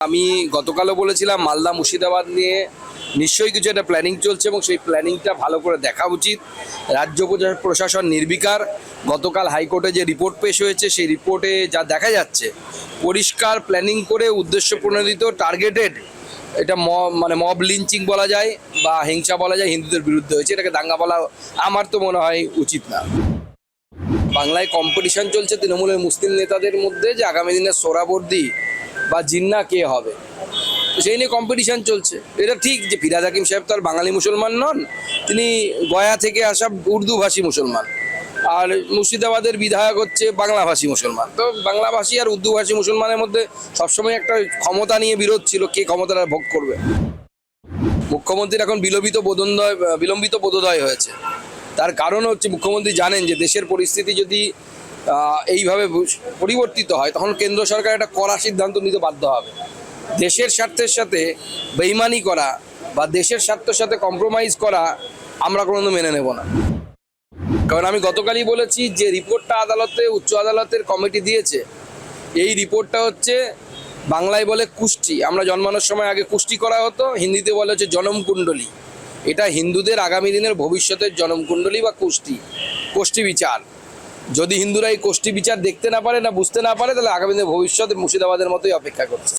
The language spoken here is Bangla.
আমি গতকালও বলেছিলাম, মালদা, মুর্শিদাবাদ নিয়ে নিশ্চয়ই কিছু একটা প্ল্যানিং চলছে এবং সেই প্ল্যানিংটা ভালো করে দেখা উচিত। রাজ্য প্রশা- প্রশাসন নির্বিকার। গতকাল হাইকোর্টে যে রিপোর্ট পেশ হয়েছে, সেই রিপোর্টে যা দেখা যাচ্ছে, পরিষ্কার প্ল্যানিং করে উদ্দেশ্য প্রণোদিত টার্গেটেড এটা মানে মব লিঞ্চিং বলা যায় বা হিংসা বলা যায় হিন্দুদের বিরুদ্ধে হয়েছে, এটাকে দাঙ্গা বলা আমার তো মনে হয় উচিত না। বাংলায় কম্পিটিশন চলছে তৃণমূলের মুসলিম নেতাদের মধ্যে যে আগামী দিনে সোরাবর্দি বা জিন্না কে হবে? সেই নিয়ে কম্পিটিশন চলছে। এটা ঠিক যে ফিরাদ হাকিম সাহেব তো আর বাঙালি মুসলমান নন, তিনি গয়া থেকে আসা উর্দুভাষী মুসলমান। আর মুর্শিদাবাদের বিধায়ক হচ্ছে বাংলাভাষী মুসলমান। তো বাংলাভাষী আর উর্দুভাষী মুসলমানের মধ্যে সবসময় একটা ক্ষমতা নিয়ে বিরোধ ছিল, কে ক্ষমতাটা ভোগ করবে? মুখ্যমন্ত্রীর এখন বিলম্বিত বোধোদয় বিলম্বিত বোধোদয় হয়েছে। তার কারণ হচ্ছে, মুখ্যমন্ত্রী জানেন যে দেশের পরিস্থিতি যদি এইভাবে পরিবর্তিত হয়, তখন কেন্দ্র সরকার একটা কড়া সিদ্ধান্ত নিতে বাধ্য হবে। দেশের স্বার্থের সাথে বেইমানি করা বা দেশের স্বার্থের সাথে কম্প্রোমাইজ করা আমরা কোনোদিন মেনে নেব না। কারণ আমি গতকালই বলেছি যে রিপোর্টটা আদালতে, উচ্চ আদালতের কমিটি দিয়েছে। এই রিপোর্টটা হচ্ছে বাংলায় বলে কুষ্টি। আমরা জন্মানোর সময় আগে কুষ্টি করা হতো, হিন্দিতে বলে হচ্ছে জনমকুণ্ডলী এটা হিন্দুদের আগামী দিনের ভবিষ্যতের জনমকুণ্ডলী বা কুষ্টি কোষ্ঠী বিচার। যদি হিন্দুরা এই কোষ্ঠী বিচার দেখতে না পারে না বুঝতে না পারে, তাহলে আগামী দিনে ভবিষ্যতে মুর্শিদাবাদের মতোই অপেক্ষা করছে।